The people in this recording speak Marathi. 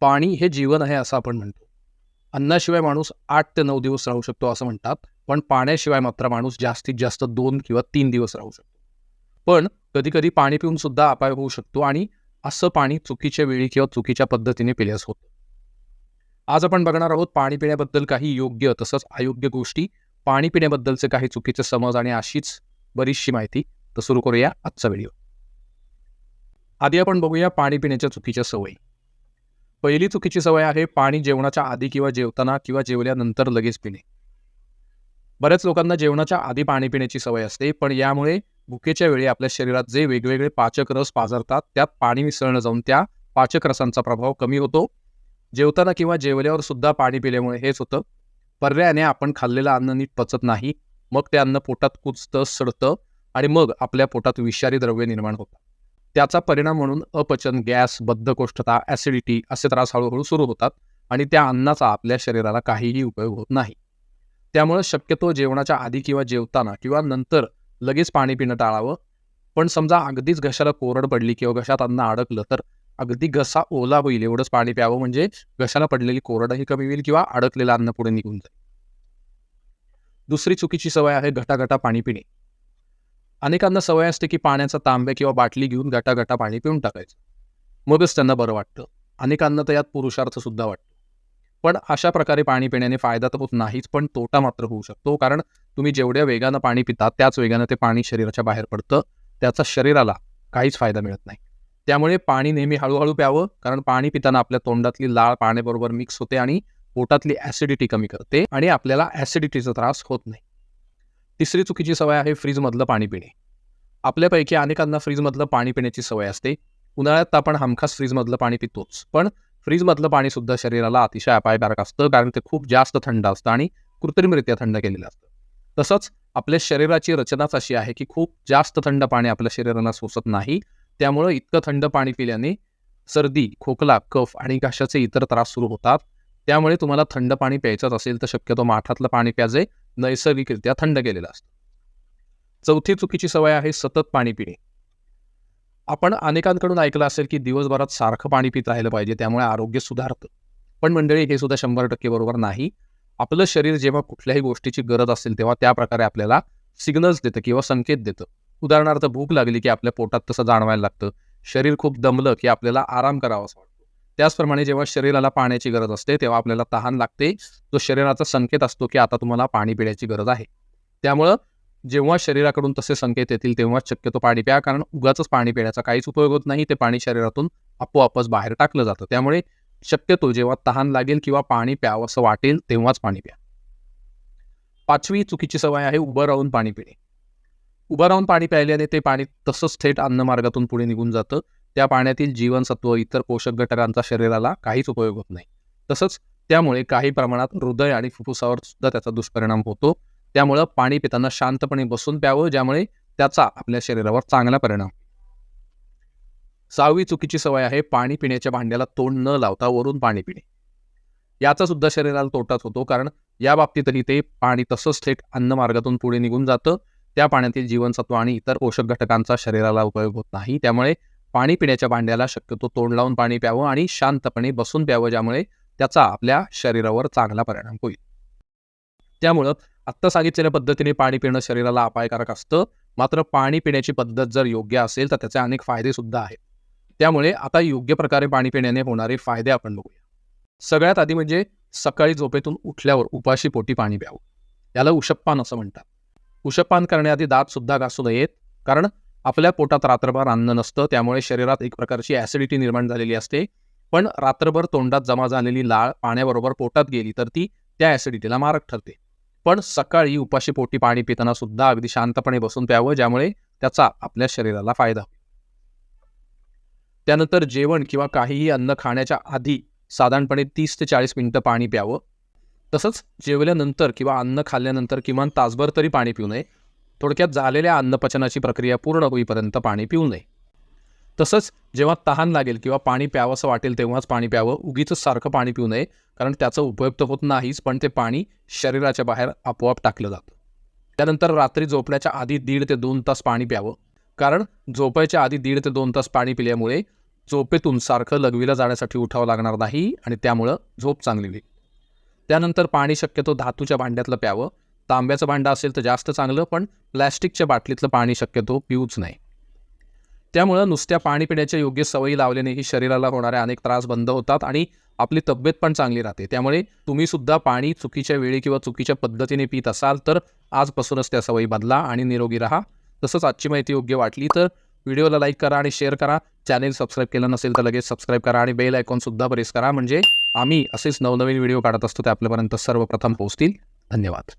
पाणी हे जीवन आहे असं आपण म्हणतो. अन्नाशिवाय माणूस आठ ते नऊ दिवस राहू शकतो असं म्हणतात पण पाण्याशिवाय मात्र माणूस जास्तीत जास्त दोन किंवा तीन दिवस राहू शकतो. पण कधी कधी पाणी पिऊन सुद्धा अपाय होऊ शकतो आणि असं पाणी चुकीच्या वेळी किंवा चुकीच्या पद्धतीने पिल्यास होतं. आज आपण बघणार आहोत पाणी पिण्याबद्दल काही योग्य तसंच अयोग्य गोष्टी. पाणी पिण्याबद्दलचे काही चुकीचे समज आणि अशीच बरीचशी माहिती तर सुरू करूया आजचा व्हिडिओ. आधी आपण बघूया पाणी पिण्याच्या चुकीच्या सवयी. पहिली चुकीची सवय आहे पाणी जेवणाच्या आधी किंवा जेवताना किंवा जेवल्यानंतर लगेच पिणे. बऱ्याच लोकांना जेवणाच्या आधी पाणी पिण्याची सवय असते पण यामुळे भुकेच्या वेळी आपल्या शरीरात जे वेगवेगळे पाचक रस पाजरतात त्यात पाणी मिसळणं जाऊन त्या पाचक रसांचा प्रभाव कमी होतो. जेवताना किंवा जेवल्यावर सुद्धा पाणी पिल्यामुळे हेच होतं. पर्यायाने आपण खाल्लेलं अन्न नीट पचत नाही मग ते अन्न पोटात कुचतं सडतं आणि मग आपल्या पोटात विषारी द्रव्य निर्माण होतात त्याचा परिणाम म्हणून अपचन गॅस बद्धकोष्ठता ॲसिडिटी असे त्रास हळूहळू सुरू होतात आणि त्या अन्नाचा आपल्या शरीराला काहीही उपयोग होत नाही. त्यामुळे शक्यतो जेवणाच्या आधी किंवा जेवताना किंवा नंतर लगेच पाणी पिणं टाळावं. पण समजा अगदीच घशाला कोरड पडली किंवा घशात अन्न अडकलं तर अगदी घसा ओला होईल एवढंच पाणी प्यावं म्हणजे घशाला पडलेली कोरडही कमी होईल किंवा अडकलेलं अन्न पुढे निघून जाईल. दुसरी चुकीची सवय आहे घटाघटा पाणी पिणे. अनेकांना सवय असते की पाण्याचा तांबे किंवा बाटली घेऊन गटागटा पाणी पिऊन टाकायचं. मगच त्यांना बरं वाटतं. अनेकांना तर यात पुरुषार्थ सुद्धा वाटतो. पण अशा प्रकारे पाणी पिण्याने फायदा तर होत नाहीच पण तोटा मात्र होऊ शकतो. कारण तुम्ही जेवढ्या वेगानं पाणी पिता त्याच वेगानं ते पाणी शरीराच्या बाहेर पडतं. त्याचा शरीराला काहीच फायदा मिळत नाही. त्यामुळे पाणी नेहमी हळूहळू प्यावं कारण पाणी पिताना आपल्या तोंडातली लाळ पाण्याबरोबर मिक्स होते आणि पोटातली ॲसिडिटी कमी करते आणि आपल्याला ॲसिडिटीचा त्रास होत नाही. तिसरी चुकीची सवय आहे फ्रीजमधलं पाणी पिणे. आपल्यापैकी अनेकांना फ्रीजमधलं पाणी पिण्याची सवय असते. उन्हाळ्यात आपण हमखास फ्रीजमधलं पाणी पितोच. पण फ्रीजमधलं पाणी सुद्धा शरीराला अतिशय अपायकारक असतं कारण ते खूप जास्त थंड असतं आणि कृत्रिमरित्या थंड केलेलं असतं. तसंच आपल्या शरीराची रचनाच अशी आहे की खूप जास्त थंड पाणी आपल्या शरीराला सोसत नाही. त्यामुळं इतकं थंड पाणी पिल्याने सर्दी खोकला कफ आणि घशाचे इतर त्रास सुरू होतात. त्यामुळे तुम्हाला थंड पाणी प्यायचंच असेल तर शक्यतो माठातलं पाणी प्याजे नैसर्गिकरित्या थंड केलेला असतो. चौथी चुकीची सवय आहे सतत पाणी पिणे. आपण अनेकांकडून ऐकलं असेल की दिवसभरात सारखं पाणी पित राहिलं पाहिजे त्यामुळे आरोग्य सुधारतं. पण मंडळी हे सुद्धा शंभर टक्के बरोबर नाही. आपलं शरीर जेव्हा कुठल्याही गोष्टीची गरज असेल तेव्हा त्या प्रकारे आपल्याला सिग्नल्स देतं किंवा संकेत देतं. उदाहरणार्थ भूक लागली की आपल्या पोटात तसं जाणवायला लागतं. शरीर खूप दमलं की आपल्याला आराम करावा असं त्याचप्रमाणे जेव्हा शरीराला पाण्याची गरज असते तेव्हा आपल्याला तहान लागते. जो शरीराचा संकेत असतो की आता तुम्हाला पाणी पिण्याची गरज आहे. त्यामुळं जेव्हा शरीराकडून तसे संकेत येतील तेव्हाच शक्यतो पाणी प्या. कारण उगाच पाणी पिण्याचा काहीच उपयोग होत नाही. ते पाणी शरीरातून आपोआपच बाहेर टाकलं जातं. त्यामुळे शक्यतो जेव्हा तहान लागेल किंवा पाणी प्यावं असं वाटेल तेव्हाच पाणी प्या. पाचवी चुकीची सवय आहे उभं राहून पाणी पिणे. उभं राहून पाणी प्यायल्याने ते पाणी तसंच थेट अन्नमार्गातून पुढे निघून जातं. त्या पाण्यातील जीवनसत्व इतर पोषक घटकांचा शरीराला काहीच उपयोग होत नाही. तसंच त्यामुळे काही प्रमाणात हृदय आणि फुफ्फुसावर सुद्धा त्याचा दुष्परिणाम होतो. त्यामुळं पाणी पिताना शांतपणे बसून प्यावं ज्यामुळे त्याचा आपल्या शरीरावर चांगला परिणाम सहावी चुकीची सवय आहे पाणी पिण्याच्या भांड्याला तोंड न लावता वरून पाणी पिणे. याचा सुद्धा शरीराला तोटाच होतो कारण या बाबतीतही ते पाणी तसंच थेट अन्नमार्गातून पुढे निघून जातं. त्या पाण्यातील जीवनसत्व आणि इतर पोषक घटकांचा शरीराला उपयोग होत नाही. त्यामुळे पाणी पिण्याच्या भांड्याला शक्यतो तोंड लावून पाणी प्यावं आणि शांतपणे बसून प्यावं ज्यामुळे त्याचा आपल्या शरीरावर चांगला परिणाम होईल. त्यामुळं आत्ता सांगितलेल्या पद्धतीने पाणी पिणं शरीराला अपायकारक असतं. मात्र पाणी पिण्याची पद्धत जर योग्य असेल तर त्याचे अनेक फायदे सुद्धा आहेत. त्यामुळे आता योग्य प्रकारे पाणी पिण्याने होणारे फायदे आपण बघूया. सगळ्यात आधी म्हणजे सकाळी झोपेतून उठल्यावर उपाशी पोटी पाणी प्यावं. याला उशप्पान असं म्हणतात. उशपान करण्याआधी दात सुद्धा घासू नयेत. कारण आपल्या पोटात रात्रभर अन्न नसतं त्यामुळे शरीरात एक प्रकारची ॲसिडिटी निर्माण झालेली असते. पण रात्रभर तोंडात जमा झालेली लाळ पाण्याबरोबर पोटात गेली तर ती त्या ॲसिडिटीला मारक ठरते. पण सकाळी उपाशी पोटी पाणी पिताना सुद्धा अगदी शांतपणे बसून प्यावं ज्यामुळे त्याचा आपल्या शरीराला फायदा होईल. त्यानंतर जेवण किंवा काहीही अन्न खाण्याच्या आधी साधारणपणे तीस ते चाळीस मिनटं पाणी प्यावं. तसंच जेवल्यानंतर किंवा अन्न खाल्ल्यानंतर किमान तासभर तरी पाणी पिऊ नये. थोडक्यात झालेल्या अन्नपचनाची प्रक्रिया पूर्ण होईपर्यंत पाणी पिऊ नये. तसंच जेव्हा तहान लागेल किंवा पाणी प्यावंसं वाटेल तेव्हाच पाणी प्यावं. उगीच सारखं पाणी पिऊ नये कारण त्याचा उपयोग तर होत नाहीच पण ते पाणी शरीराच्या बाहेर आपोआप टाकलं जातं. त्यानंतर रात्री झोपण्याच्या आधी दीड ते दोन तास पाणी प्यावं. कारण झोपायच्या आधी दीड ते दोन तास पाणी पिल्यामुळे झोपेतून सारखं लघवीला जाण्यासाठी उठावं लागणार नाही आणि त्यामुळं झोप चांगली होईल. त्यानंतर पाणी शक्यतो धातूच्या भांड्यातलं प्यावं. तांब्याचं भांडं असेल तर जास्त चांगलं पण प्लॅस्टिकच्या बाटलीतलं पाणी शक्यतो पिऊच नाही. त्यामुळं नुसत्या पाणी पिण्याच्या योग्य सवयी लावल्यानेही शरीराला होणारे अनेक त्रास बंद होतात आणि आपली तब्येत पण चांगली राहते. त्यामुळे तुम्ही सुद्धा पाणी चुकीच्या वेळी किंवा चुकीच्या पद्धतीने पित असाल तर आजपासूनच त्या सवयी बदला आणि निरोगी राहा. तसंच आजची माहिती योग्य वाटली तर व्हिडिओला लाईक करा आणि शेअर करा. चॅनेल सबस्क्राईब केलं नसेल तर लगेच सबस्क्राईब करा आणि बेल आयकॉनसुद्धा प्रेस करा. म्हणजे आम्ही असेच नवनवीन व्हिडिओ काढत असतो ते आपल्यापर्यंत सर्वप्रथम पोहोचतील. धन्यवाद.